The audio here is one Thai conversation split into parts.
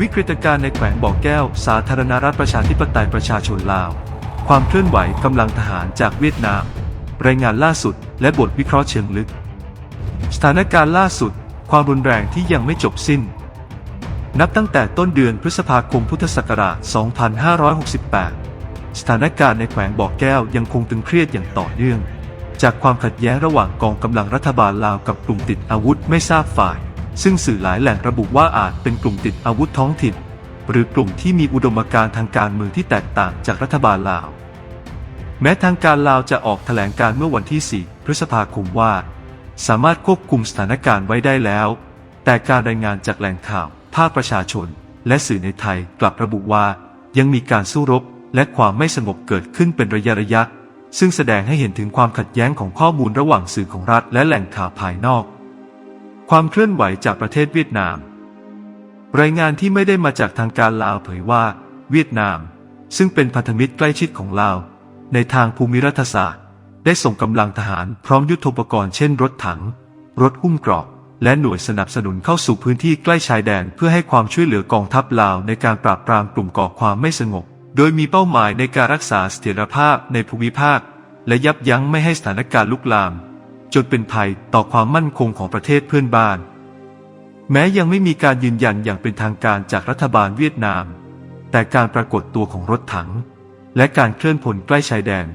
วิกฤตการณ์ในแขวงบ่อแก้ว สาธารณรัฐประชาธิปไตยประชาชนลาว ความเคลื่อนไหวกำลังทหารจากเวียดนาม รายงานล่าสุด และบทวิเคราะห์เชิงลึก สถานการณ์ล่าสุด ความรุนแรงที่ยังไม่จบสิ้น นับตั้งแต่ต้นเดือนพฤษภาคมพุทธศักราช 2568 สถานการณ์ในแขวงบ่อแก้วยังคงตึงเครียดอย่างต่อเนื่อง จากความขัดแย้งระหว่างกองกำลังรัฐบาลลาวกับกลุ่มติดอาวุธไม่ทราบฝ่าย ซึ่งสื่อหลายแหล่งระบุว่าอาจเป็นกลุ่มติดอาวุธท้องถิ่น หรือกลุ่มที่มีอุดมการณ์ทางการเมืองที่แตกต่างจากรัฐบาลลาว แม้ทางการลาวจะออกแถลงการเมื่อวันที่ 4 พฤษภาคมว่า สามารถควบคุมสถานการณ์ไว้ได้แล้ว แต่การรายงานจากแหล่งข่าว ภาคประชาชน และสื่อในไทยกลับระบุว่ายังมีการสู้รบและความไม่สงบเกิดขึ้นเป็นระยะระยะ ซึ่งแสดงให้เห็นถึงความขัดแย้งของข้อมูลระหว่างสื่อของรัฐและแหล่งข่าวภายนอก ความเคลื่อนไหวจากประเทศเวียดนาม รายงานที่ไม่ได้มาจากทางการลาวเผยว่า เวียดนาม ซึ่งเป็นพันธมิตรใกล้ชิดของลาว ในทางภูมิรัฐศาสตร์ ได้ส่งกำลังทหารพร้อมยุทโธปกรณ์เช่นรถถัง รถหุ้มเกราะและหน่วยสนับสนุนเข้าสู่พื้นที่ใกล้ชายแดนเพื่อให้ความช่วยเหลือกองทัพลาวในการปราบปรามกลุ่มก่อความไม่สงบ โดยมีเป้าหมายในการรักษาเสถียรภาพในภูมิภาค และยับยั้งไม่ให้สถานการณ์ลุกลาม จนเป็นภัยต่อความมั่นคงของประเทศเพื่อนบ้าน แม้ยังไม่มีการยืนยันอย่างเป็นทางการจากรัฐบาลเวียดนาม แต่การปรากฏตัวของรถถัง และการเคลื่อนพลใกล้ชายแดน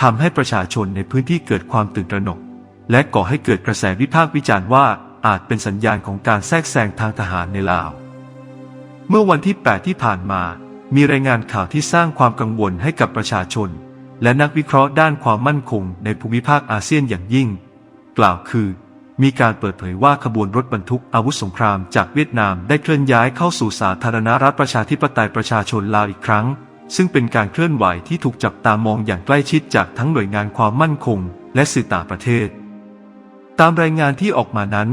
ทำให้ประชาชนในพื้นที่เกิดความตื่นตระหนก และก่อให้เกิดกระแสวิพากษ์วิจารณ์ว่าอาจเป็นสัญญาณของการแทรกแซงทางทหารในลาว เมื่อวันที่ 8 ที่ผ่านมา มีรายงานข่าวที่สร้างความกังวลให้กับประชาชน และนักวิเคราะห์ด้านความมั่นคงในภูมิภาคอาเซียนอย่างยิ่ง กล่าวคือ มีการเปิดเผยว่าขบวนรถบรรทุกอาวุธสงครามจากเวียดนามได้เคลื่อนย้ายเข้าสู่สาธารณรัฐประชาธิปไตยประชาชนลาวอีกครั้ง ซึ่งเป็นการเคลื่อนไหวที่ถูกจับตามองอย่างใกล้ชิดจากทั้งหน่วยงานความมั่นคง และสื่อต่างประเทศ ตามรายงานที่ออกมานั้น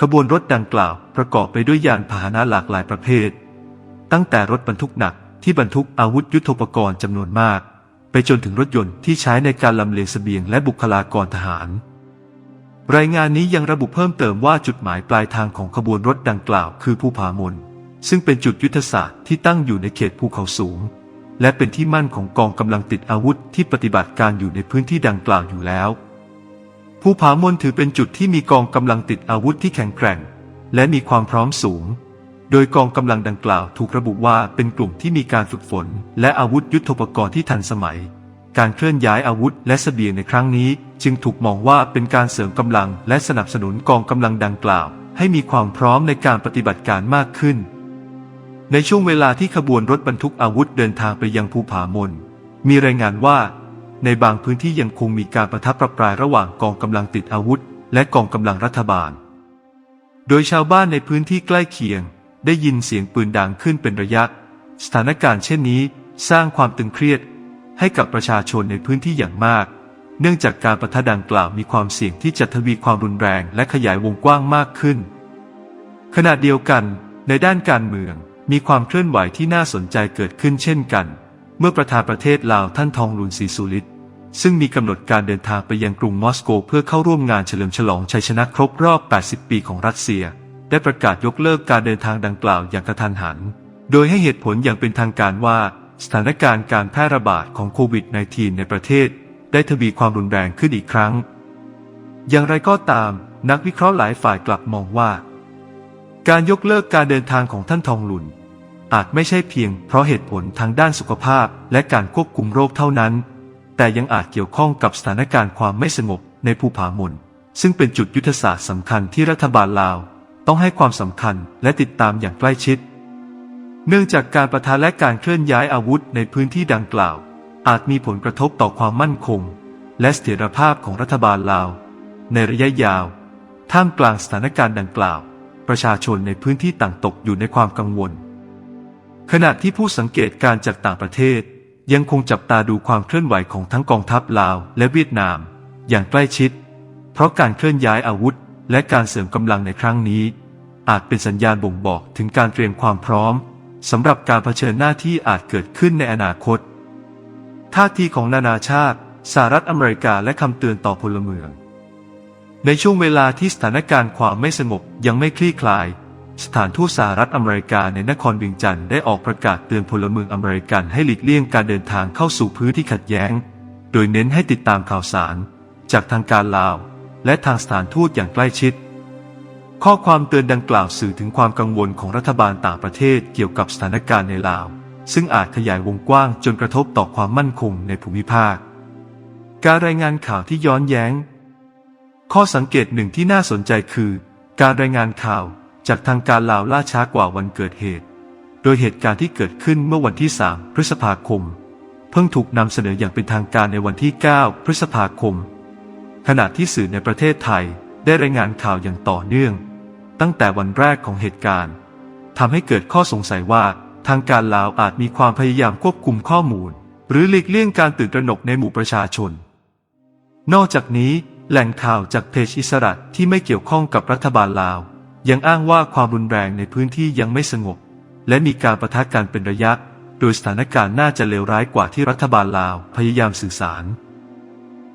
ขบวนรถดังกล่าวประกอบไปด้วยยานพาหนะหลากหลายประเภท ตั้งแต่รถบรรทุกหนักที่บรรทุกอาวุธยุทโธปกรณ์จำนวนมาก ไปจนถึงรถยนต์ที่ใช้ในการลำเลียงเสบียงและบุคลากรทหาร รายงานนี้ยังระบุเพิ่มเติมว่าจุดหมายปลายทางของขบวนรถดังกล่าวคือภูผามนซึ่งเป็นจุดยุทธศาสตร์ที่ตั้งอยู่ในเขตภูเขาสูง และเป็นที่มั่นของกองกำลังติดอาวุธที่ปฏิบัติการอยู่ในพื้นที่ดังกล่าวอยู่แล้วภูผามนถือเป็นจุดที่มีกองกำลังติดอาวุธที่แข็งแกร่ง และมีความพร้อมสูง โดยกองกำลังดังกล่าวถูกระบุว่าเป็นกลุ่มที่มีการฝึกฝน และอาวุธยุทโธปกรณ์ที่ทันสมัย การเคลื่อนย้ายอาวุธและเสบียงในครั้งนี้ จึงถูกมองว่าเป็นการเสริมกำลังและสนับสนุนกองกำลังดังกล่าว ให้มีความพร้อมในการปฏิบัติการมากขึ้น ในช่วงเวลาที่ขบวนรถบรรทุกอาวุธเดินทางไปยังภูผามน มีรายงานว่า ในบางพื้นที่ยังคงมีการประทับประปรายระหว่างกองกำลังติดอาวุธ และกองกำลังรัฐบาล โดยชาวบ้านในพื้นที่ใกล้เคียง ได้ยินเสียงปืนดังขึ้นเป็นระยะ สถานการณ์เช่นนี้สร้างความตึงเครียดให้กับประชาชนในพื้นที่อย่างมาก เนื่องจากการประทะดังกล่าวมีความเสี่ยงที่จะทวีความรุนแรงและขยายวงกว้างมากขึ้น ขณะเดียวกัน ในด้านการเมืองมีความเคลื่อนไหวที่น่าสนใจเกิดขึ้นเช่นกัน เมื่อประธานประเทศลาวท่านทองลุนศรีสุริตซึ่งมีกำหนดการเดินทางไปยังกรุงมอสโกเพื่อเข้าร่วมงานเฉลิมฉลองชัยชนะครบรอบ 80 ปีของรัสเซีย ได้ประกาศยกเลิกการเดินทางดังกล่าวอย่างกระทันหัน โดยให้เหตุผลอย่างเป็นทางการว่า สถานการณ์การแพร่ระบาดของโควิด -19 ในประเทศ ได้ทวีความรุนแรงขึ้นอีกครั้ง อย่างไรก็ตาม นักวิเคราะห์หลายฝ่ายกลับมองว่า การยกเลิกการเดินทางของท่านทองหลุนอาจไม่ใช่เพียงเพราะเหตุผลทางด้านสุขภาพและการควบคุมโรคเท่านั้น แต่ยังอาจเกี่ยวข้องกับสถานการณ์ความไม่สงบในภูผามนซึ่งเป็นจุดยุทธศาสตร์สำคัญที่รัฐบาลลาว ต้องให้ความสำคัญและติดตามอย่างใกล้ชิด เนื่องจากการประทะและการเคลื่อนย้ายอาวุธในพื้นที่ดังกล่าว อาจมีผลกระทบต่อความมั่นคง และเสถียรภาพของรัฐบาลลาว ในระยะยาว ท่ามกลางสถานการณ์ดังกล่าว ประชาชนในพื้นที่ต่างตกอยู่ในความกังวล ขณะที่ผู้สังเกตการจากต่างประเทศ ยังคงจับตาดูความเคลื่อนไหวของทั้งกองทัพลาวและเวียดนาม อย่างใกล้ชิด เพราะการเคลื่อนย้ายอาวุธ และการเสริมกำลังในครั้งนี้ อาจเป็นสัญญาณบ่งบอกถึงการเตรียมความพร้อมสำหรับการเผชิญหน้าที่อาจเกิดขึ้นในอนาคต ท่าทีของนานาชาติสหรัฐอเมริกาและคำเตือนต่อพลเมือง ในช่วงเวลาที่สถานการณ์ความไม่สงบยังไม่คลี่คลาย สถานทูตสหรัฐอเมริกาในนครวียงจันทร์ได้ออกประกาศเตือนพลเมืองอเมริกันให้หลีกเลี่ยงการเดินทางเข้าสู่พื้นที่ขัดแย้ง โดยเน้นให้ติดตามข่าวสาร จากทางการลาว และทางสถานทูตอย่างใกล้ชิด ข้อความเตือนดังกล่าวสื่อถึงความกังวลของรัฐบาลต่างประเทศเกี่ยวกับสถานการณ์ในลาว ซึ่งอาจขยายวงกว้างจนกระทบต่อความมั่นคงในภูมิภาค การรายงานข่าวที่ย้อนแย้ง ข้อสังเกตหนึ่งที่น่าสนใจคือ การรายงานข่าวจากทางการลาวล่าช้ากว่าวันเกิดเหตุ โดยเหตุการณ์ที่เกิดขึ้นเมื่อวันที่ 3 พฤษภาคม เพิ่งถูกนำเสนออย่างเป็นทางการในวันที่ 9 พฤษภาคม ขณะที่สื่อในประเทศไทยได้รายงานข่าวอย่างต่อเนื่อง ตั้งแต่วันแรกของเหตุการณ์ทำให้เกิดข้อสงสัยว่าทางการลาวอาจมีความพยายามควบคุมข้อมูล หรือหลีกเลี่ยงการตื่นตระหนกในหมู่ประชาชน นอกจากนี้ แหล่งข่าวจากเพจอิสระที่ไม่เกี่ยวข้องกับรัฐบาลลาว ยังอ้างว่าความรุนแรงในพื้นที่ยังไม่สงบ และมีการประทะกันเป็นระยะ โดยสถานการณ์น่าจะเลวร้ายกว่าที่รัฐบาลลาวพยายามสื่อสาร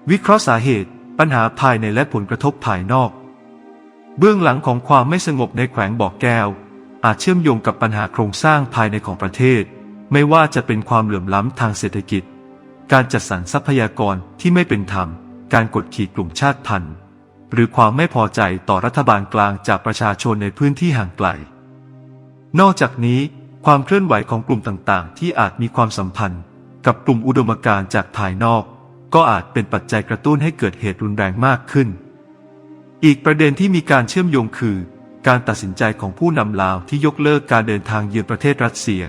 วิเคราะห์สาเหตุ ปัญหาภายในและผลกระทบภายนอก เบื้องหลังของความไม่สงบในแขวงบ่อแก้ว อาจเชื่อมโยงกับปัญหาโครงสร้างภายในของประเทศ ไม่ว่าจะเป็นความเหลื่อมล้ำทางเศรษฐกิจ การจัดสรรทรัพยากรที่ไม่เป็นธรรม การกดขี่กลุ่มชาติพันธุ์หรือความไม่พอใจต่อรัฐบาลกลางจากประชาชนในพื้นที่ห่างไกล นอกจากนี้ ความเคลื่อนไหวของกลุ่มต่างๆ ที่อาจมีความสัมพันธ์ กับกลุ่มอุดมการณ์จากภายนอก ก็อาจเป็นปัจจัยกระตุ้นให้เกิดเหตุรุนแรงมากขึ้น อีกประเด็นที่มีการเชื่อมโยงคือ การตัดสินใจของผู้นำลาวที่ยกเลิกการเดินทางเยือนประเทศรัสเซีย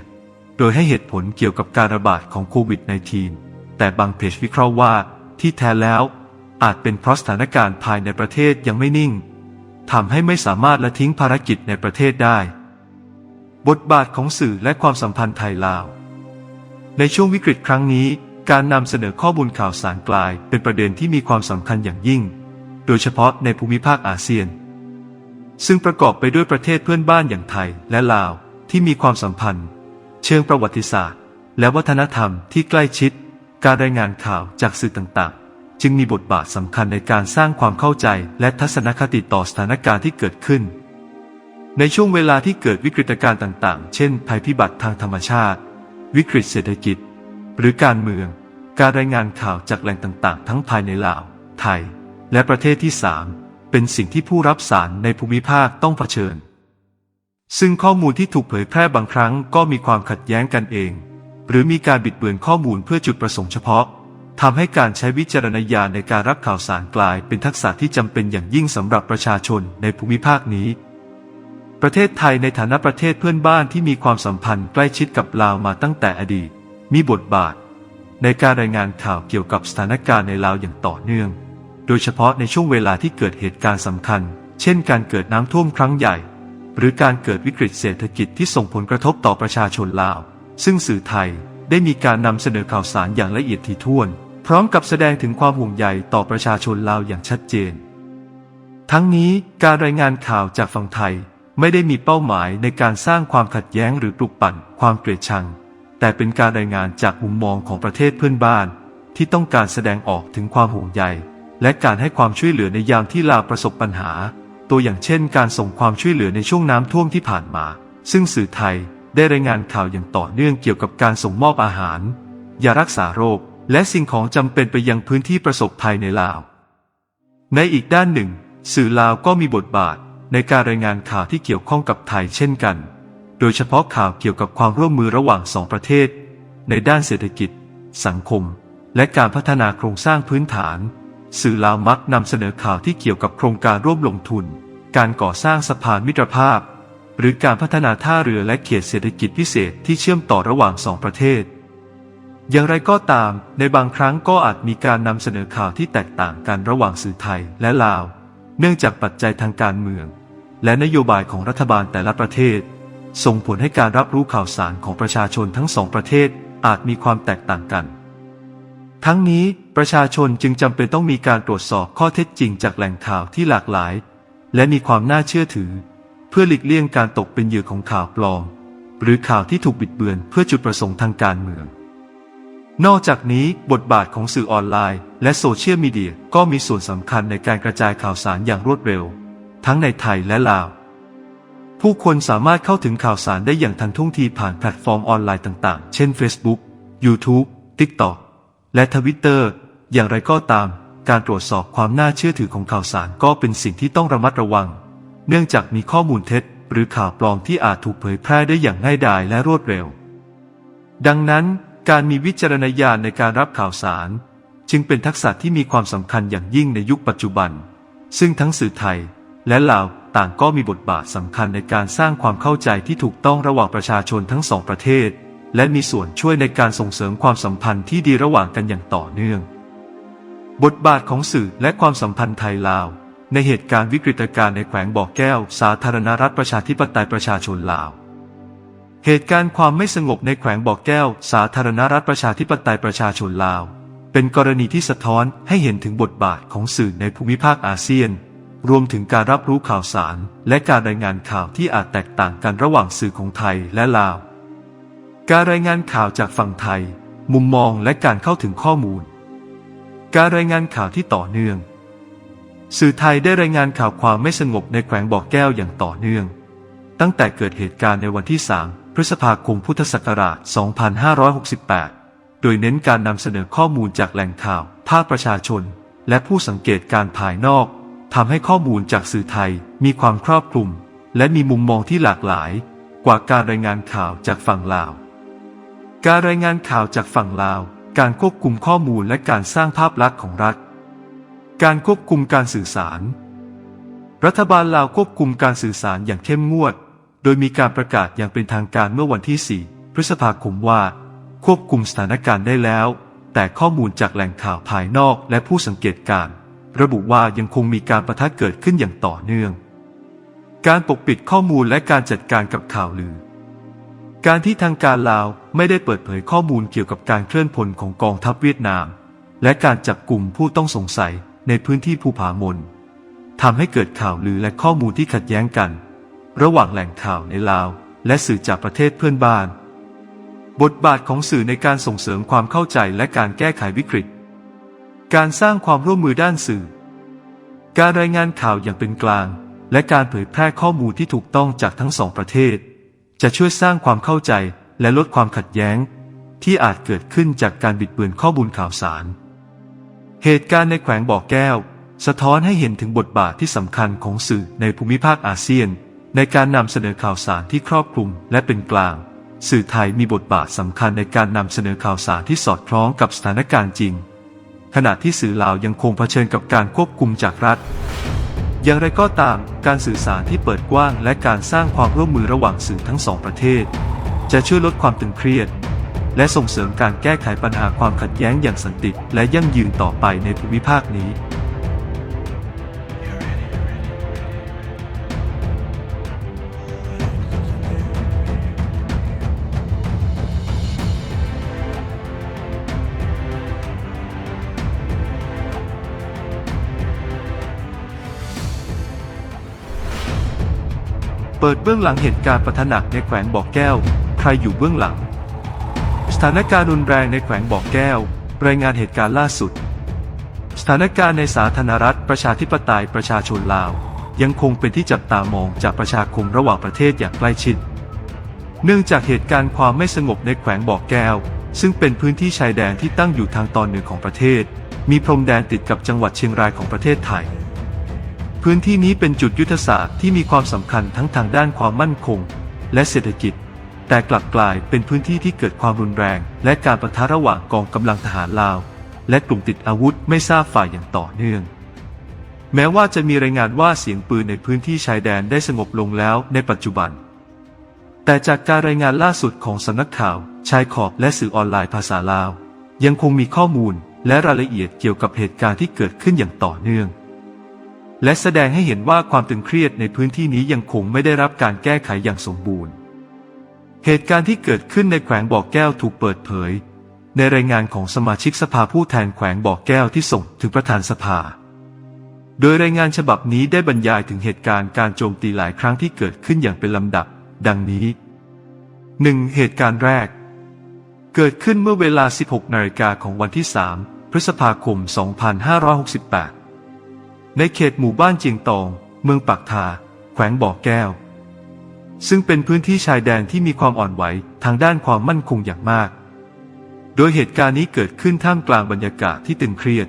โดยให้เหตุผลเกี่ยวกับการระบาดของโควิด -19 แต่บางเพจวิเคราะห์ว่าที่แท้แล้วอาจเป็นเพราะสถานการณ์ภายในประเทศยังไม่นิ่งทำให้ไม่สามารถละทิ้งภารกิจในประเทศได้ บทบาทของสื่อและความสัมพันธ์ไทยลาว ในช่วงวิกฤตครั้งนี้ การนำเสนอข้อมูลข่าวสารกลายเป็นประเด็นที่มีความสำคัญอย่างยิ่ง โดยเฉพาะในภูมิภาคอาเซียน ซึ่งประกอบไปด้วยประเทศเพื่อนบ้านอย่างไทยและลาวที่มีความสัมพันธ์ เชิงประวัติศาสตร์ และวัฒนธรรมที่ใกล้ชิด การรายงานข่าวจากสื่อต่างๆ จึงมีบทบาทสำคัญในการสร้างความเข้าใจและทัศนคติต่อสถานการณ์ที่เกิดขึ้น ในช่วงเวลาที่เกิดวิกฤตการณ์ต่าง ๆ เช่น ภัยพิบัติทางธรรมชาติ วิกฤตเศรษฐกิจ หรือการเมือง การรายงานข่าวจากแหล่งต่างๆ ทั้งภายในลาว ไทย และประเทศที่สามเป็นสิ่งที่ผู้รับสารในภูมิภาคต้องเผชิญ ซึ่งข้อมูลที่ถูกเผยแพร่บางครั้งก็มีความขัดแย้งกันเอง หรือมีการบิดเบือนข้อมูลเพื่อจุดประสงค์เฉพาะทำให้การใช้วิจารณญาณในการรับข่าวสารกลายเป็นทักษะที่จำเป็นอย่างยิ่งสำหรับประชาชนในภูมิภาคนี้ ประเทศไทยในฐานะประเทศเพื่อนบ้านที่มีความสัมพันธ์ใกล้ชิดกับลาวมาตั้งแต่อดีต มีบทบาท ในการรายงานข่าวเกี่ยวกับสถานการณ์ในลาวอย่างต่อเนื่อง โดยเฉพาะในช่วงเวลาที่เกิดเหตุการณ์สำคัญ เช่น การเกิดน้ำท่วมครั้งใหญ่ หรือการเกิดวิกฤตเศรษฐกิจที่ส่งผลกระทบต่อประชาชนลาว ซึ่งสื่อไทยได้มีการนำเสนอข่าวสารอย่างละเอียดถี่ถ้วน พร้อมกับแสดงถึงความห่วงใยต่อประชาชนลาวอย่างชัดเจน ทั้งนี้การรายงานข่าวจากฝั่งไทยไม่ได้มีเป้าหมายในการสร้างความขัดแย้งหรือปลุกปั่นความเกลียดชัง แต่เป็นการรายงานจากมุมมองของประเทศเพื่อนบ้าน ที่ต้องการแสดงออกถึงความห่วงใย และการให้ความช่วยเหลือในยามที่ลาวประสบปัญหา ตัวอย่างเช่น การส่งความช่วยเหลือในช่วงน้ำท่วมที่ผ่านมา ซึ่งสื่อไทยได้รายงานข่าวอย่างต่อเนื่องเกี่ยวกับการส่งมอบอาหารยารักษาโรค และสิ่งของจำเป็นไปยังพื้นที่ประสบภัยในลาว ในอีกด้านหนึ่ง สื่อลาวก็มีบทบาทในการรายงานข่าวที่เกี่ยวข้องกับไทยเช่นกัน โดยเฉพาะข่าวเกี่ยวกับความร่วมมือระหว่างสองประเทศ ในด้านเศรษฐกิจ สังคม และการพัฒนาโครงสร้างพื้นฐาน สื่อลาวมักนำเสนอข่าวที่เกี่ยวกับโครงการร่วมลงทุน การก่อสร้างสะพานมิตรภาพ หรือการพัฒนาท่าเรือและเขตเศรษฐกิจพิเศษที่เชื่อมต่อระหว่างสองประเทศ อย่างไรก็ตาม ในบางครั้งก็อาจมีการนำเสนอข่าวที่แตกต่างกันระหว่างสื่อไทยและลาว เนื่องจากปัจจัยทางการเมือง และนโยบายของรัฐบาลแต่ละประเทศ ส่งผลให้การรับรู้ข่าวสารของประชาชนทั้งสองประเทศอาจมีความแตกต่างกัน ทั้งนี้ประชาชนจึงจำเป็นต้องมีการตรวจสอบข้อเท็จจริงจากแหล่งข่าวที่หลากหลาย และมีความน่าเชื่อถือ เพื่อหลีกเลี่ยงการตกเป็นเหยื่อของข่าวปลอม หรือข่าวที่ถูกบิดเบือนเพื่อจุดประสงค์ทางการเมือง นอกจากนี้บทบาทของสื่อออนไลน์ และโซเชียลมีเดียก็มีส่วนสำคัญในการกระจายข่าวสารอย่างรวดเร็ว ทั้งในไทยและลาว ผู้คนสามารถเข้าถึงข่าวสารได้อย่างทันท่วงทีผ่านแพลตฟอร์มออนไลน์ต่างๆ เช่น Facebook YouTube TikTok และ Twitter อย่างไรก็ตาม การตรวจสอบความน่าเชื่อถือของข่าวสารก็เป็นสิ่งที่ต้องระมัดระวัง เนื่องจากมีข้อมูลเท็จ หรือข่าวปลอมที่อาจถูกเผยแพร่ได้อย่างง่ายดายและรวดเร็ว ดังนั้น การมีวิจารณญาณในการรับข่าวสาร จึงเป็นทักษะที่มีความสำคัญอย่างยิ่งในยุคปัจจุบัน ซึ่งทั้งสื่อไทยและลาว ต่างก็มีบทบาทสำคัญในการสร้างความเข้าใจที่ถูกต้องระหว่างประชาชนทั้งสองประเทศ และมีส่วนช่วยในการส่งเสริมความสัมพันธ์ที่ดีระหว่างกันอย่างต่อเนื่อง บทบาทของสื่อและความสัมพันธ์ไทยลาวในเหตุการณ์วิกฤตการณ์ในแขวงบ่อแก้ว สาธารณรัฐประชาธิปไตยประชาชนลาว เหตุการณ์ความไม่สงบในแขวงบ่อแก้ว สาธารณรัฐประชาธิปไตยประชาชนลาว เป็นกรณีที่สะท้อนให้เห็นถึงบทบาทของสื่อในภูมิภาคอาเซียน รวมถึงการรับรู้ข่าวสาร และการรายงานข่าวที่อาจแตกต่างกันระหว่างสื่อของไทยและลาว การรายงานข่าวจากฝั่งไทย มุมมองและการเข้าถึงข้อมูล การรายงานข่าวที่ต่อเนื่อง สื่อไทยได้รายงานข่าวความไม่สงบในแขวงบ่อแก้วอย่างต่อเนื่อง ตั้งแต่เกิดเหตุการณ์ในวันที่ 3 พฤษภาคมพุทธศักราช 2568 โดยเน้นการนำเสนอข้อมูลจากแหล่งข่าว ภาคประชาชน และผู้สังเกตการภายนอก ทำให้ข้อมูลจากสื่อไทยมีความครอบคลุม และมีมุมมองที่หลากหลาย กว่าการรายงานข่าวจากฝั่งลาว การรายงานข่าวจากฝั่งลาว การควบคุมข้อมูลและการสร้างภาพลักษณ์ของรัฐ การควบคุมการสื่อสาร รัฐบาลลาวควบคุมการสื่อสารอย่างเข้มงวด โดยมีการประกาศอย่างเป็นทางการเมื่อวันที่ 4 พฤษภาคมว่า ควบคุมสถานการณ์ได้แล้ว แต่ข้อมูลจากแหล่งข่าวภายนอกและผู้สังเกตการณ์ ระบุว่ายังคงมีการประทะเกิดขึ้นอย่างต่อเนื่อง การปกปิดข้อมูลและการจัดการกับข่าวลือ การที่ทางการลาวไม่ได้เปิดเผยข้อมูลเกี่ยวกับการเคลื่อนพลของกองทัพเวียดนาม และการจับกลุ่มผู้ต้องสงสัยในพื้นที่ภูผามนทำให้เกิดข่าวลือและข้อมูลที่ขัดแย้งกัน ระหว่างแหล่งข่าวในลาว และสื่อจากประเทศเพื่อนบ้าน บทบาทของสื่อในการส่งเสริมความเข้าใจและการแก้ไขวิกฤต การสร้างความร่วมมือด้านสื่อ การรายงานข่าวอย่างเป็นกลาง และการเผยแพร่ข้อมูลที่ถูกต้องจากทั้งสองประเทศ จะช่วยสร้างความเข้าใจและลดความขัดแย้ง ที่อาจเกิดขึ้นจากการบิดเบือนข้อมูลข่าวสาร เหตุการณ์ในแขวงบ่อแก้ว สะท้อนให้เห็นถึงบทบาทที่สำคัญของสื่อในภูมิภาคอาเซียน ในการนำเสนอข่าวสารที่ครอบคลุมและเป็นกลาง สื่อไทยมีบทบาทสำคัญในการนำเสนอข่าวสารที่สอดคล้องกับสถานการณ์จริง ขณะที่สื่อลาวยังคงเผชิญกับการควบคุมจากรัฐ อย่างไรก็ตาม การสื่อสารที่เปิดกว้าง และการสร้างความร่วมมือระหว่างสื่อทั้งสองประเทศ จะช่วยลดความตึงเครียด และส่งเสริมการแก้ไขปัญหาความขัดแย้งอย่างสันติและยั่งยืนต่อไปในภูมิภาคนี้ เปิดเบื้องหลังเหตุการณ์ปะทะหนักในแขวงบ่อแก้ว ใครอยู่เบื้องหลัง สถานการณ์รุนแรงในแขวงบ่อแก้ว รายงานเหตุการณ์ล่าสุด สถานการณ์ในสาธารณรัฐประชาธิปไตยประชาชนลาว ยังคงเป็นที่จับตามองจากประชาคมระหว่างประเทศอย่างใกล้ชิด เนื่องจากเหตุการณ์ความไม่สงบในแขวงบ่อแก้ว ซึ่งเป็นพื้นที่ชายแดนที่ตั้งอยู่ทางตอนเหนือของประเทศ มีพรมแดนติดกับจังหวัดเชียงรายของประเทศไทย พื้นที่นี้เป็นจุดยุทธศาสตร์ที่มีความสำคัญทั้งทางด้านความมั่นคง และเศรษฐกิจ แต่กลับกลายเป็นพื้นที่ที่เกิดความรุนแรง และการประทะระหว่างกองกำลังทหารลาว และกลุ่มติดอาวุธไม่ทราบฝ่ายอย่างต่อเนื่อง แม้ว่าจะมีรายงานว่าเสียงปืนในพื้นที่ชายแดนได้สงบลงแล้วในปัจจุบัน แต่จากการรายงานล่าสุดของสำนักข่าว ชายขอบและสื่อออนไลน์ภาษาลาว ยังคงมีข้อมูลและรายละเอียดเกี่ยวกับเหตุการณ์ที่เกิดขึ้นอย่างต่อเนื่อง และแสดงให้เห็นว่าความตึงเครียดในพื้นที่นี้ยังคงไม่ได้รับการแก้ไขอย่างสมบูรณ์ เหตุการณ์ที่เกิดขึ้นในแขวงบ่อแก้วถูกเปิดเผย ในรายงานของสมาชิกสภาผู้แทนแขวงบ่อแก้วที่ส่งถึงประธานสภา โดยรายงานฉบับนี้ได้บรรยายถึงเหตุการณ์การโจมตีหลายครั้งที่เกิดขึ้นอย่างเป็นลำดับ ดังนี้ 1. เหตุการณ์แรก เกิดขึ้นเมื่อเวลา 16 นาฬิกาของวันที่ 3 พฤษภาคม 2568 ในเขตหมู่บ้านเจียงตอง เมืองปากทา แขวงบ่อแก้ว ซึ่งเป็นพื้นที่ชายแดนที่มีความอ่อนไหวทางด้านความมั่นคงอย่างมาก โดยเหตุการณ์นี้เกิดขึ้นท่ามกลางบรรยากาศที่ตึงเครียด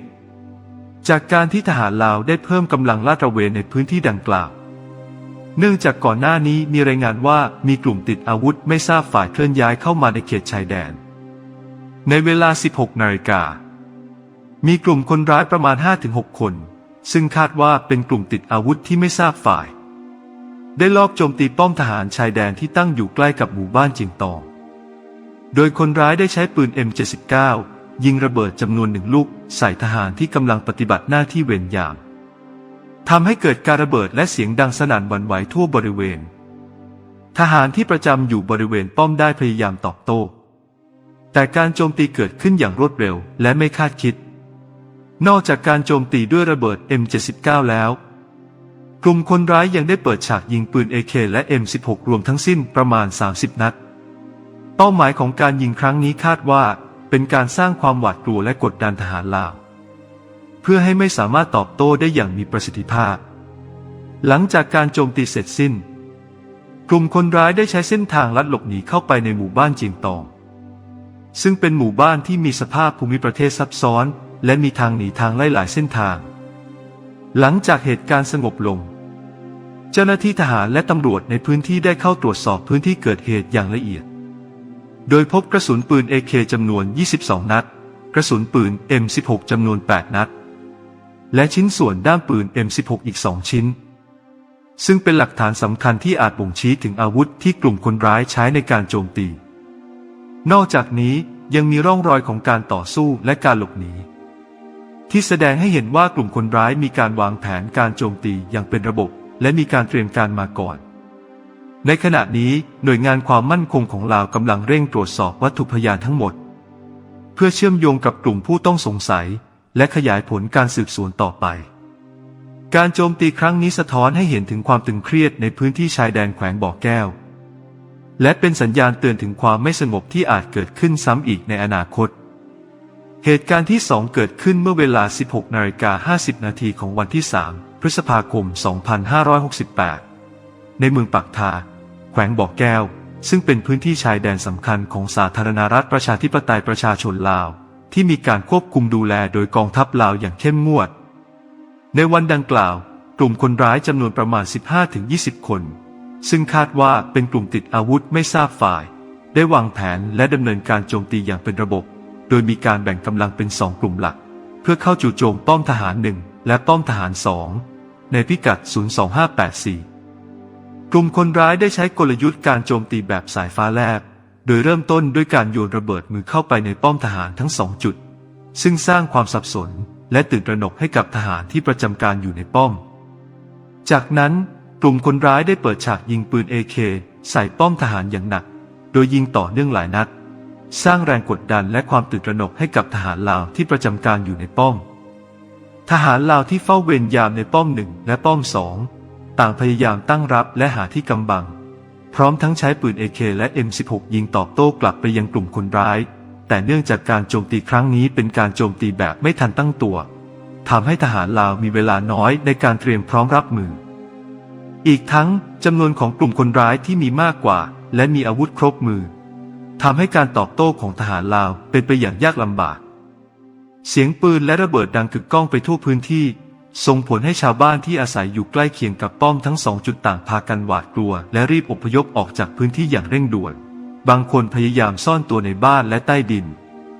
จากการที่ทหารลาวได้เพิ่มกำลังลาดตระเวนในพื้นที่ดังกล่าว เนื่องจากก่อนหน้านี้มีรายงานว่ามีกลุ่มติดอาวุธไม่ทราบฝ่ายเคลื่อนย้ายเข้ามาในเขตชายแดน ในเวลา 16 นาฬิกามีกลุ่มคนร้ายประมาณ 5-6 คน ซึ่งคาดว่าเป็นกลุ่มติดอาวุธที่ไม่ทราบฝ่าย ได้ลอบโจมตีป้อมทหารชายแดนที่ตั้งอยู่ใกล้กับหมู่บ้านจียงตอง โดยคนร้ายได้ใช้ปืน M79 ยิงระเบิดจำนวนหนึ่งลูกใส่ทหารที่กำลังปฏิบัติหน้าที่เวรยามทำให้เกิดการระเบิดและเสียงดังสนั่นหวั่นไหวทั่วบริเวณ ทหารที่ประจำอยู่บริเวณป้อมได้พยายามตอบโต้ แต่การโจมตีเกิดขึ้นอย่างรวดเร็วและไม่คาดคิด นอกจากการโจมตีด้วยระเบิด M79 แล้ว กลุ่มคนร้ายยังได้เปิดฉากยิงปืน AK และ M16 รวมทั้งสิ้นประมาณ 30 นัด เป้าหมายของการยิงครั้งนี้คาดว่า เป็นการสร้างความหวาดกลัวและกดดันทหารลาว เพื่อให้ไม่สามารถตอบโต้ได้อย่างมีประสิทธิภาพ หลังจากการโจมตีเสร็จสิ้น กลุ่มคนร้ายได้ใช้เส้นทางลัดหลบหนีเข้าไปในหมู่บ้านจียงตอง ซึ่งเป็นหมู่บ้านที่มีสภาพภูมิประเทศซับซ้อน และมีทางหนีทางไล่หลายเส้นทาง หลังจากเหตุการณ์สงบลง เจ้าหน้าที่ทหารและตำรวจในพื้นที่ได้เข้าตรวจสอบพื้นที่เกิดเหตุอย่างละเอียด โดยพบกระสุนปืน AK จำนวน 22 นัด กระสุนปืน M16 จำนวน 8 นัด และชิ้นส่วนด้ามปืน M16 อีก 2 ชิ้นซึ่งเป็นหลักฐานสำคัญที่อาจบ่งชี้ถึงอาวุธที่กลุ่มคนร้ายใช้ในการโจมตี นอกจากนี้ยังมีร่องรอยของการต่อสู้และการหลบหนี ที่แสดงให้เห็นว่ากลุ่มคนร้ายมีการวางแผนการโจมตีอย่างเป็นระบบ และมีการเตรียมการมาก่อน ในขณะนี้หน่วยงานความมั่นคงของลาวกำลังเร่งตรวจสอบวัตถุพยานทั้งหมด เพื่อเชื่อมโยงกับกลุ่มผู้ต้องสงสัย และขยายผลการสืบสวนต่อไป การโจมตีครั้งนี้สะท้อนให้เห็นถึงความตึงเครียดในพื้นที่ชายแดนแขวงบ่อแก้ว และเป็นสัญญาณเตือนถึงความไม่สงบที่อาจเกิดขึ้นซ้ำอีกในอนาคต เหตุการณ์ที่ 2 เกิดขึ้นเมื่อเวลา 16นาฬิกา50 นาทีของวันที่ 3 พฤษภาคม 2568 ในเมืองปักทา แขวงบ่อแก้ว ซึ่งเป็นพื้นที่ชายแดนสำคัญของสาธารณรัฐประชาธิปไตยประชาชนลาว ที่มีการควบคุมดูแลโดยกองทัพลาวอย่างเข้มงวด ในวันดังกล่าว กลุ่มคนร้ายจำนวนประมาณ 15-20 คน ซึ่งคาดว่าเป็นกลุ่มติดอาวุธไม่ทราบฝ่าย ได้วางแผนและดำเนินการโจมตีอย่างเป็นระบบ โดยมีการแบ่งกำลังเป็นสองกลุ่มหลัก เพื่อเข้าจู่โจมป้อมทหารหนึ่งและป้อมทหารสองในพิกัด 02584 กลุ่มคนร้ายได้ใช้กลยุทธ์การโจมตีแบบสายฟ้าแลบ โดยเริ่มต้นด้วยการโยนระเบิดมือเข้าไปในป้อมทหารทั้งสองจุด ซึ่งสร้างความสับสนและตื่นตระหนกให้กับทหารที่ประจำการอยู่ในป้อม จากนั้นกลุ่มคนร้ายได้เปิดฉากยิงปืน AK ใส่ป้อมทหารอย่างหนัก โดยยิงต่อเนื่องหลายนัด สร้างแรงกดดันและความตื่นตระหนกให้กับทหารลาวที่ประจำการอยู่ในป้อม ทหารลาวที่เฝ้าเวรยามในป้อมหนึ่งและป้อมสองต่างพยายามตั้งรับและหาที่กำบัง พร้อมทั้งใช้ปืน AK และ M16 ยิงตอบโต้กลับไปยังกลุ่มคนร้าย แต่เนื่องจากการโจมตีครั้งนี้เป็นการโจมตีแบบไม่ทันตั้งตัวทำให้ทหารลาวมีเวลาน้อยในการเตรียมพร้อมรับมือ อีกทั้งจำนวนของกลุ่มคนร้ายที่มีมากกว่า และมีอาวุธครบมือ ทำให้การตอบโต้ของทหารลาวเป็นไปอย่างยากลำบาก เสียงปืนและระเบิดดังกึกก้องไปทั่วพื้นที่ ส่งผลให้ชาวบ้านที่อาศัยอยู่ใกล้เคียงกับป้อมทั้งสองจุดต่างพากันหวาดกลัว และรีบอพยพออกจากพื้นที่อย่างเร่งด่วน บางคนพยายามซ่อนตัวในบ้านและใต้ดิน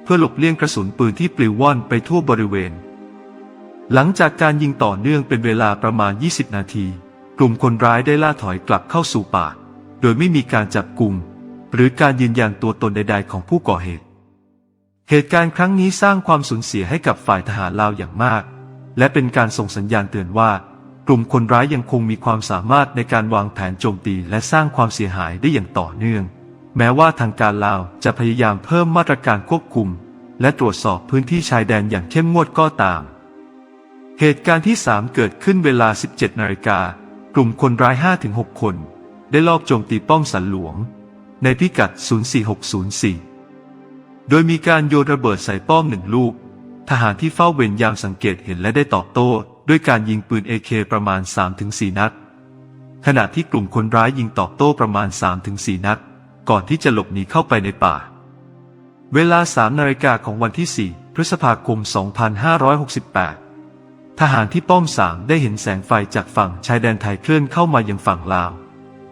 เพื่อหลบเลี่ยงกระสุนปืนที่ปลิวว่อนไปทั่วบริเวณ หลังจากการยิงต่อเนื่องเป็นเวลาประมาณ 20 นาที กลุ่มคนร้ายได้ล่าถอยกลับเข้าสู่ป่า โดยไม่มีการจับกลุ่ม หรือการยืนยันตัวตนใด ๆ ของผู้ก่อเหตุ เหตุการณ์ครั้งนี้สร้างความสูญเสียให้กับฝ่ายทหารลาวอย่างมาก และเป็นการส่งสัญญาณเตือนว่า กลุ่มคนร้ายยังคงมีความสามารถในการวางแผนโจมตีและสร้างความเสียหายได้อย่างต่อเนื่อง แม้ว่าทางการลาวจะพยายามเพิ่มมาตรการควบคุม และตรวจสอบพื้นที่ชายแดนอย่างเข้มงวดก็ตาม เหตุการณ์ที่ 3 เกิดขึ้นเวลา 17 นาฬิกากลุ่มคนร้าย 5-6 คน ได้ลอบโจมตีป้อมสันหลวง ในพิกัด 04604 โดยมีการโยนระเบิดใส่ป้อมหนึ่งลูก ทหารที่เฝ้าเวรยามสังเกตเห็นและได้ตอบโต้ ด้วยการยิงปืน AK ประมาณ 3-4 นัด ขณะที่กลุ่มคนร้ายยิงตอบโต้ประมาณ 3-4 นัด ก่อนที่จะหลบหนีเข้าไปในป่า เวลา 3 นาฬิกาของวันที่ 4 พฤษภาคม 2568ทหารที่ป้อมสามได้เห็นแสงไฟจากฝั่งชายแดนไทยเคลื่อนเข้ามายังฝั่งลาว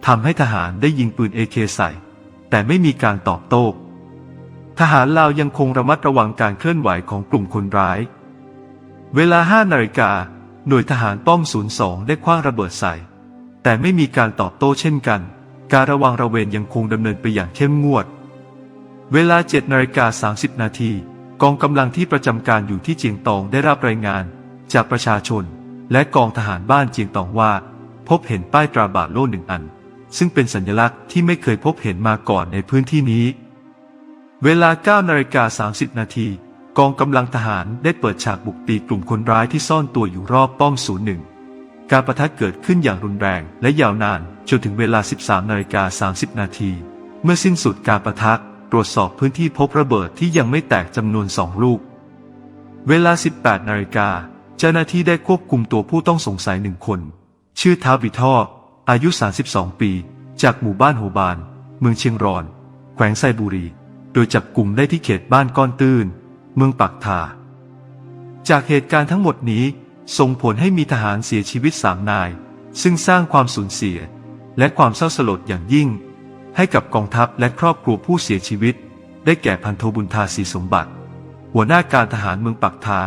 ทำให้ทหารได้ยิงปืนเอเคใส่ แต่ไม่มีการตอบโต้ ทหารลาวยังคงระมัดระวังการเคลื่อนไหวของกลุ่มคนร้าย เวลา5นาฬิกา หน่วยทหารป้อม 02 ได้คว้างระเบิดใส่ แต่ไม่มีการตอบโต้เช่นกัน การระวังระเวรยังคงดำเนินไปอย่างเข้มงวด เวลา7นาฬิกา30 นาที กองกำลังที่ประจำการอยู่ที่เจียงตองได้รับรายงาน จากประชาชน และกองทหารบ้านเจียงตองว่า พบเห็นป้ายตราบาโล่หนึ่งอัน ซึ่งเป็นสัญลักษณ์ที่ไม่เคยพบเห็นมาก่อนในพื้นที่นี้ เวลา9นาฬิกา30 นาทีกองกำลังทหารได้เปิดฉากบุกตีกลุ่มคนร้ายที่ซ่อนตัวอยู่รอบป้อมศูนย์หนึ่งการประทะเกิดขึ้นอย่างรุนแรงและยาวนานจนถึงเวลา 13นาฬิกา30 นาที เมื่อสิ้นสุดการประทะตรวจสอบพื้นที่พบระเบิดที่ยังไม่แตกจำนวนสองลูก เวลา 18นาฬิกาเจ้าหน้าที่ได้ควบคุมตัวผู้ต้องสงสัยหนึ่งคน ชื่อท้าวบิท่อ อายุ 32 ปี จากหมู่บ้านโฮบาน เมืองเชียงรอน แขวงไซบุรี โดยจับกลุ่มได้ที่เขตบ้านก้อนตื้น เมืองปักทา จากเหตุการณ์ทั้งหมดนี้ส่งผลให้มีทหารเสียชีวิตสามนาย ซึ่งสร้างความสูญเสีย และความเศร้าสลดอย่างยิ่ง ให้กับกองทัพและครอบครัวผู้เสียชีวิต ได้แก่พันโทบุญทาศีสมบัติ หัวหน้าการทหารเมืองปักทา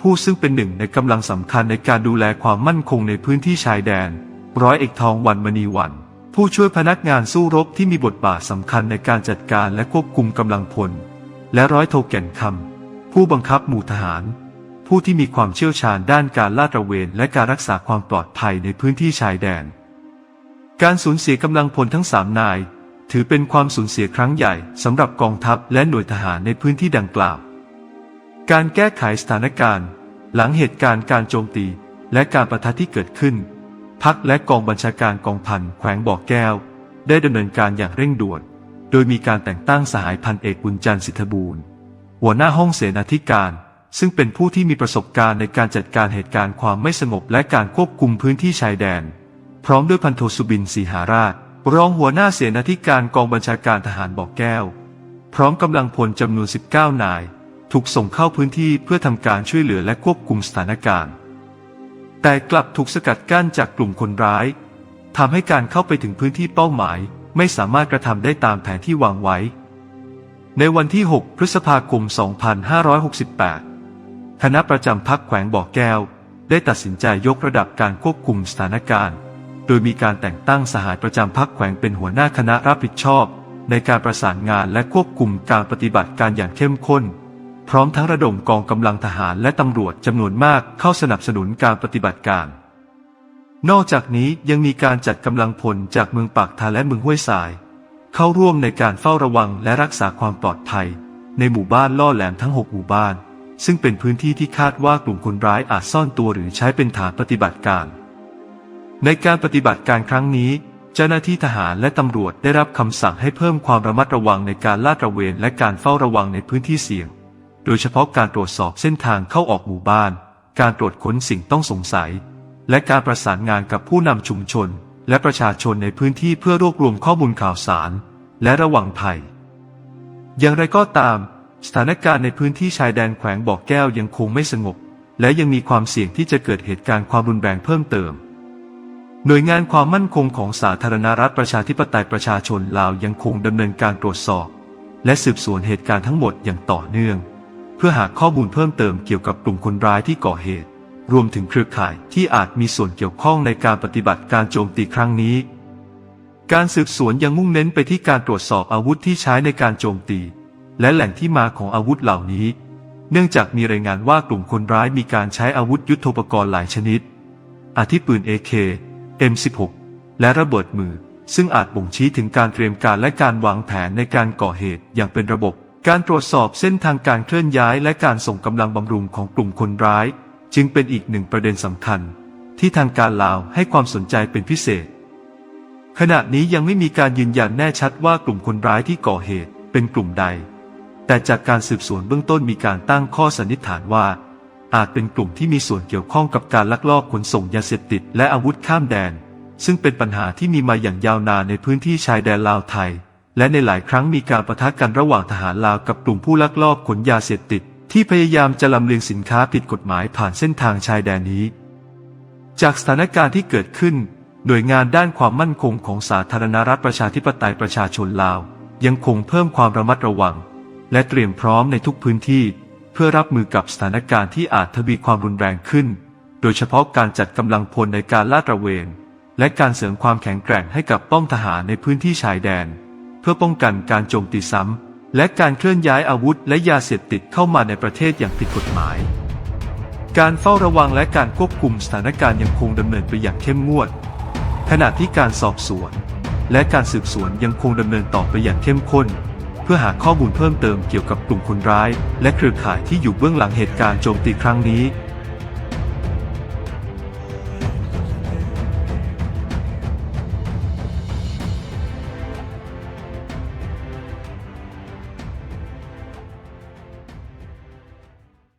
ผู้ซึ่งเป็นหนึ่งในกำลังสำคัญในการดูแลความมั่นคงในพื้นที่ชายแดน ร้อยเอกทองวันมณีวัน ผู้ช่วยพนักงานสู้รบที่มีบทบาทสำคัญในการจัดการและควบคุมกำลังพล และร้อยโทแก่นคำผู้บังคับหมู่ทหาร ผู้ที่มีความเชี่ยวชาญด้านการลาดตระเวนและการรักษาความปลอดภัยในพื้นที่ชายแดน การสูญเสียกำลังพลทั้งสามนาย ถือเป็นความสูญเสียครั้งใหญ่สำหรับกองทัพและหน่วยทหารในพื้นที่ดังกล่าว การแก้ไขสถานการณ์ หลังเหตุการณ์การโจมตีและการประทะที่เกิดขึ้น พักและกองบัญชาการกองพันแขวงบ่อแก้ว ได้ดำเนินการอย่างเร่งด่วน โดยมีการแต่งตั้งสหายพันเอกบุญจันทร์สิทธบูรณ์ หัวหน้าห้องเสนาธิการ ซึ่งเป็นผู้ที่มีประสบการณ์ในการจัดการเหตุการณ์ความไม่สงบและการควบคุมพื้นที่ชายแดน พร้อมด้วยพันโทสุบินศรีหาราช รองหัวหน้าเสนาธิการกองบัญชาการทหารบ่อแก้ว พร้อมกำลังพลจำนวน 19 นาย ถูกส่งเข้าพื้นที่เพื่อทำการช่วยเหลือและควบคุมสถานการณ์ แต่กลับถูกสกัดกั้นจากกลุ่มคนร้ายทำให้การเข้าไปถึงพื้นที่เป้าหมาย ไม่สามารถกระทำได้ตามแผนที่วางไว้ ในวันที่ 6 พฤษภาคม 2568 คณะประจำพักแขวงบ่อแก้ว ได้ตัดสินใจยกระดับการควบคุมสถานการณ์ โดยมีการแต่งตั้งสหายประจำพักแขวงเป็นหัวหน้าคณะรับผิดชอบ ในการประสานงานและควบคุมการปฏิบัติการอย่างเข้มข้น พร้อมทั้งระดมกองกำลังทหารและตำรวจจำนวนมากเข้าสนับสนุนการปฏิบัติการ นอกจากนี้ยังมีการจัดกำลังพลจากเมืองปากทาและเมืองห้วยทราย เข้าร่วมในการเฝ้าระวังและรักษาความปลอดภัย ในหมู่บ้านล่อแหลมทั้ง 6 หมู่บ้าน ซึ่งเป็นพื้นที่ที่คาดว่ากลุ่มคนร้ายอาจซ่อนตัวหรือใช้เป็นฐานปฏิบัติการ ในการปฏิบัติการครั้งนี้เจ้าหน้าที่ทหารและตำรวจได้รับคำสั่งให้เพิ่มความระมัดระวังในการลาดตระเวนและการเฝ้าระวังในพื้นที่เสี่ยง โดยเฉพาะการตรวจสอบเส้นทางเข้าออกหมู่บ้าน การตรวจค้นสิ่งต้องสงสัย และการประสานงานกับผู้นำชุมชน และประชาชนในพื้นที่เพื่อรวบรวมข้อมูลข่าวสาร และระวังภัย อย่างไรก็ตาม สถานการณ์ในพื้นที่ชายแดนแขวงบ่อแก้วยังคงไม่สงบ และยังมีความเสี่ยงที่จะเกิดเหตุการณ์ความรุนแรงเพิ่มเติมหน่วยงานความมั่นคงของสาธารณรัฐประชาธิปไตยประชาชนลาวยังคงดำเนินการตรวจสอบ และสืบสวนเหตุการณ์ทั้งหมดอย่างต่อเนื่อง เพื่อหาข้อมูลเพิ่มเติมเกี่ยวกับกลุ่มคนร้ายที่ก่อเหตุ รวมถึงเครือข่ายที่อาจมีส่วนเกี่ยวข้องในการปฏิบัติการโจมตีครั้งนี้ การสืบสวนยังมุ่งเน้นไปที่การตรวจสอบอาวุธที่ใช้ในการโจมตี และแหล่งที่มาของอาวุธเหล่านี้ เนื่องจากมีรายงานว่ากลุ่มคนร้ายมีการใช้อาวุธยุโทโธปกรณ์หลายชนิด อาทิปืน AK M16 และระเบิดมือ ซึ่งอาจบ่งชี้ถึงการเตรียมการและการวางแผนในการก่อเหตุอย่างเป็นระบบ การตรวจสอบเส้นทางการเคลื่อนย้ายและการส่งกำลังบำรุงของกลุ่มคนร้าย จึงเป็นอีกหนึ่งประเด็นสำคัญ ที่ทางการลาวให้ความสนใจเป็นพิเศษ ขณะนี้ยังไม่มีการยืนยันแน่ชัดว่ากลุ่มคนร้ายที่ก่อเหตุเป็นกลุ่มใด แต่จากการสืบสวนเบื้องต้นมีการตั้งข้อสันนิษฐานว่า อาจเป็นกลุ่มที่มีส่วนเกี่ยวข้องกับการลักลอบขนส่งยาเสพติดและอาวุธข้ามแดน ซึ่งเป็นปัญหาที่มีมาอย่างยาวนานในพื้นที่ชายแดนลาวไทย และในหลายครั้งมีการประทะกันระหว่างทหารลาวกับกลุ่มผู้ลักลอบขนยาเสพติด ที่พยายามจะลำเลียงสินค้าผิดกฎหมายผ่านเส้นทางชายแดนนี้ จากสถานการณ์ที่เกิดขึ้น หน่วยงานด้านความมั่นคงของสาธารณรัฐประชาธิปไตยประชาชนลาว ยังคงเพิ่มความระมัดระวัง และเตรียมพร้อมในทุกพื้นที่ เพื่อรับมือกับสถานการณ์ที่อาจทวีความรุนแรงขึ้น โดยเฉพาะการจัดกำลังพลในการลาดตระเวน และการเสริมความแข็งแกร่งให้กับป้อมทหารในพื้นที่ชายแดน พื่อป้องกันการโจมตีซ้ำ และการเคลื่อนย้ายอาวุธและยาเสพติดเข้ามาในประเทศอย่างผิดกฎหมาย การเฝ้าระวังและการควบคุมสถานการณ์ยังคงดำเนินไปอย่างเข้มงวด ขณะที่การสอบสวน และการสืบสวนยังคงดำเนินต่อไปอย่างเข้มข้น เพื่อหาข้อมูลเพิ่มเติมเกี่ยวกับกลุ่มคนร้าย และเครือข่ายที่อยู่เบื้องหลังเหตุการณ์โจมตีครั้งนี้